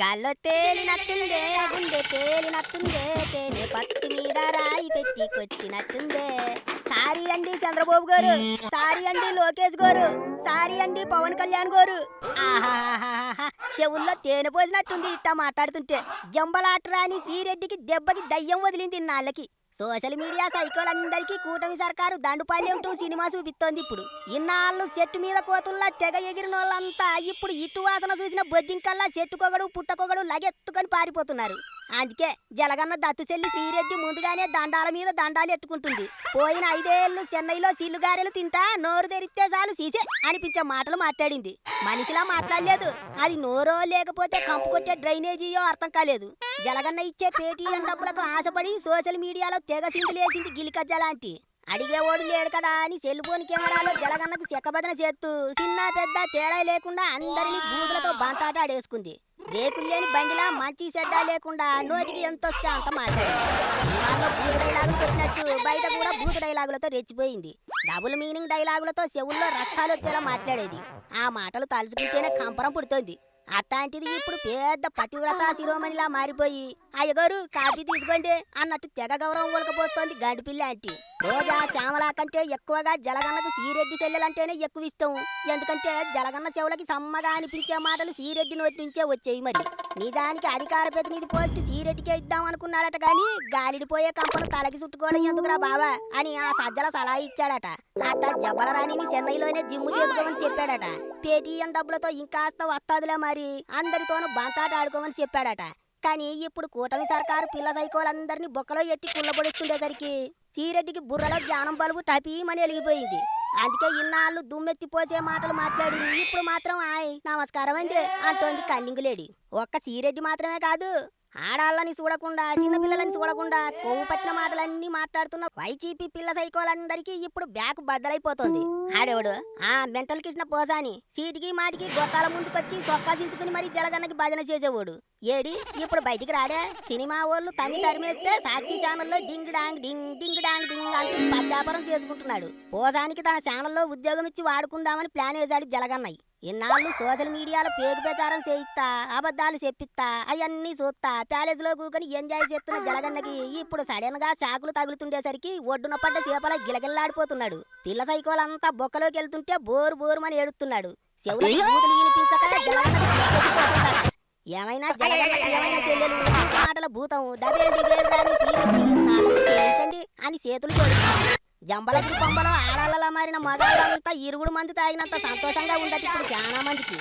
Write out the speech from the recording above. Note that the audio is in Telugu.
గాల్లో తేలినట్టుందే గుండె తేలినట్టుందే తేనె పట్టు మీద రాయి పెట్టి కొట్టినట్టుందే. సారీ అండి చంద్రబాబు గారు సారీ అండి లోకేష్ గారు సారీ అండి పవన్ కళ్యాణ్ గారు. చెవుల్లో తేనె పోసినట్టుంది ఇట్టా మాట్లాడుతుంటే. జంబలాటరాని శ్రీరెడ్డికి దెబ్బకి దయ్యం వదిలింది నాళ్ళకి. సోషల్ మీడియా సైకోలందరికీ కూటమి సర్కారు దండుపాలెం టూ సినిమా చూపిస్తోంది ఇప్పుడు. ఇన్నాళ్ళు చెట్టు మీద కోతుల్లా తెగ ఎగిరిన వాళ్ళంతా ఇప్పుడు ఇటు వాసన చూసిన బొద్దింకల్లా చెట్టుకొగడు పుట్టకొగడు లగెత్తుకొని పారిపోతున్నారు. అందుకే జలగన్న దత్తు చెల్లి శ్రీరెడ్డి ముందుగానే దండాల మీద దండాలు ఎట్టుకుంటుంది పోయిన ఐదేళ్ళు చెన్నైలో సిల్లుగారెలు తింటా నోరు తెరిస్తే చాలు సీసే అనిపించే మాటలు మాట్లాడింది. మనిషిలా మాట్లాడలేదు. అది నోరో లేకపోతే కంపు కొట్టే డ్రైనేజీయో అర్థం కాలేదు. జలగన్న ఇచ్చే పేటీఎం డబ్బులకు ఆశపడి సోషల్ మీడియాలో తెగ సిందులేసింది గిలికజ్జ లాంటి. అడిగేవాడు లేడు కదా అని సెల్ ఫోన్ కెమెరాలో జలగన్నకు చెక్కబదన చేస్తూ చిన్న పెద్ద తేడా లేకుండా అందరినీ బూతులతో బంతాట ఆడేసుకుంది. రేకులు లేని బండిలా మంచి చెడ్డ లేకుండా నోటికి ఎంత వస్తే అంత మాట్లాడింది డైలాగులు పెట్టినట్టు బయట కూడా భూత డైలాగులతో రెచ్చిపోయింది. డబుల్ మీనింగ్ డైలాగులతో చెవుల్లో రక్తాలు వచ్చేలా మాట్లాడేది. ఆ మాటలు తలుచుకుంటేనే కంపరం పుడుతోంది. అట్లాంటిది ఇప్పుడు పెద్ద పతివ్రత శిరోమణిలా మారిపోయి అయ్యగారు కాఫీ తీసుకోండి అన్నట్టు తెగ గౌరవం ఒలకపోతోంది గడిపిల్ల ఆంటీ. రోజా శ్యామల కంటే ఎక్కువగా జలగన్నకు సీరెడ్డి చెల్లెలంటేనే ఎక్కువ ఇష్టం ఎందుకంటే జలగన్న చెవులకి సమ్మగా అనిపించే మాటలు సీరెడ్డి నోటి నుంచే వచ్చేవి మరి. నిజానికి అధికార ప్రతినిధి పోస్ట్ సీరెడ్డికే ఇద్దాం అనుకున్నాడట గాని గాలిడిపోయే కంపను తలకి చుట్టుకోవడం ఎందుకురా బావా అని ఆ సజ్జల సలహా ఇచ్చాడట. అట్ట జబలరాణిని చెన్నైలోనే జిమ్ము చేసుకోమని చెప్పాడట. పేటీఎం డబ్బులతో ఇంకాస్త వస్తాదిలే మరి. అందరితోనూ బంతాట ఆడుకోమని చెప్పాడట. కానీ ఇప్పుడు కూటమి సర్కారు పిల్ల సైకోలందరినీ బొక్కలో ఎట్టి కుళ్ళబొడుస్తుండేసరికి సీరెడ్డికి బుర్రలో జ్ఞానం బలుబు టపీమని వెలిగిపోయింది అందుకే ఇన్నాళ్ళు దుమ్మెత్తిపోసే మాటలు మాట్లాడి ఇప్పుడు మాత్రం ఆయ్ నమస్కారం అండి అంటోంది కన్నింగులేడి. ఒక్క సీరెడ్డి మాత్రమే కాదు ఆడాళ్ళని చూడకుండా చిన్నపిల్లలని చూడకుండా కొవ్వు పట్టిన మాటలన్నీ మాట్లాడుతున్న వైచీపీ పిల్ల సైకోలందరికీ ఇప్పుడు బ్యాక్ బద్దలైపోతుంది. ఆడేవాడు? ఆ మెంటల్ కృష్ణ పోసాని సీటికి మాటికి గొట్టాల ముందుకొచ్చి చొక్కాసించుకుని మరీ జలగన్నకి భజన చేసేవాడు. ఏడి ఇప్పుడు బయటికి రాడే? సినిమా వాళ్ళు తన్ని తరిమేస్తే సాక్షి ఛానల్లో డింగ్ డాంగ్ డింగ్ డింగ్ డాంగ్ డింగ్ అంటూ పద్యాపరం చేసుకుంటున్నాడు. పోసానికి తన ఛానల్లో ఉద్యోగం ఇచ్చి వాడుకుందామని ప్లాన్ వేశాడు జలగన్నయ్య. ఇన్నాళ్ళు సోషల్ మీడియాలో పేరు ప్రచారం చేయిస్తా అబద్ధాలు చెప్పిస్తా అవన్నీ చూస్తా ప్యాలెస్లో కూకొని ఎంజాయ్ చేస్తున్న జలగన్నకి ఇప్పుడు సడన్గా చాకులు తగులుతుండేసరికి ఒడ్డున పడ్డ చేపల గిలగిల్లాడిపోతున్నాడు. పిల్ల సైకోలంతా బొక్కలోకి వెళ్తుంటే బోరు బోరుమని ఏడుస్తున్నాడు. చెవులకి. ఏమైనా చెల్లెలు మాటల భూతం అని చేతులు జంబలకి కొంబలో ఆడాళ్ళలా మారిన మగాళ్ళంతా ఇరుగుడు మంది తాగినంత సంతోషంగా ఉందట ఇప్పుడు చాలా మందికి.